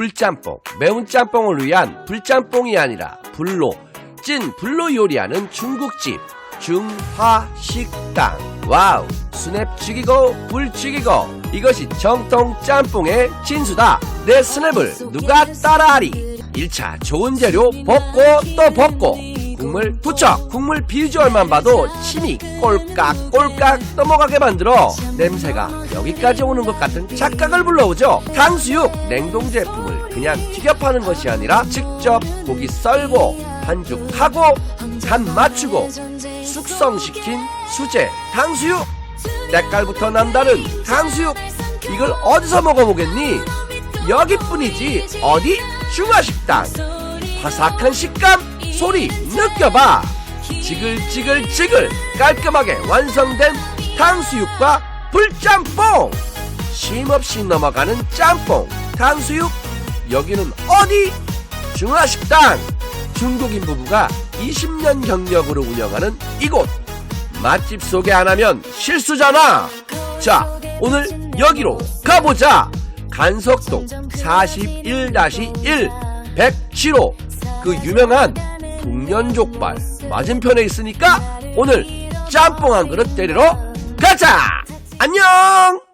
불짬뽕, 매운 짬뽕을 위한 불짬뽕이 아니라 불로, 찐 불로 요리하는 중국집 중화식당. 와우, 스냅 죽이고 불 죽이고 이것이 정통 짬뽕의 진수다. 내 스냅을 누가 따라하리? 1차 좋은 재료 볶고 또 볶고 국물 부쩍. 국물 비주얼만 봐도 침이 꼴깍꼴깍 넘어가게 만들어 냄새가 여기까지 오는 것 같은 착각을 불러오죠. 탕수육 냉동 제품을 그냥 튀겨 파는 것이 아니라 직접 고기 썰고 반죽하고 간 맞추고 숙성시킨 수제 탕수육. 때깔부터 남다른 탕수육. 이걸 어디서 먹어보겠니? 여기뿐이지. 어디? 중화식당. 바삭한 식감 소리 느껴봐. 지글지글지글 깔끔하게 완성된 탕수육과 불짬뽕. 쉼없이 넘어가는 짬뽕 탕수육. 여기는 어디? 중화식당. 중국인 부부가 20년 경력으로 운영하는 이곳. 맛집 소개 안 하면 실수잖아. 자 오늘 여기로 가보자. 간석동 41-1 107호. 그 유명한 북년족발 맞은편에 있으니까 오늘 짬뽕 한 그릇 때리러 가자! 안녕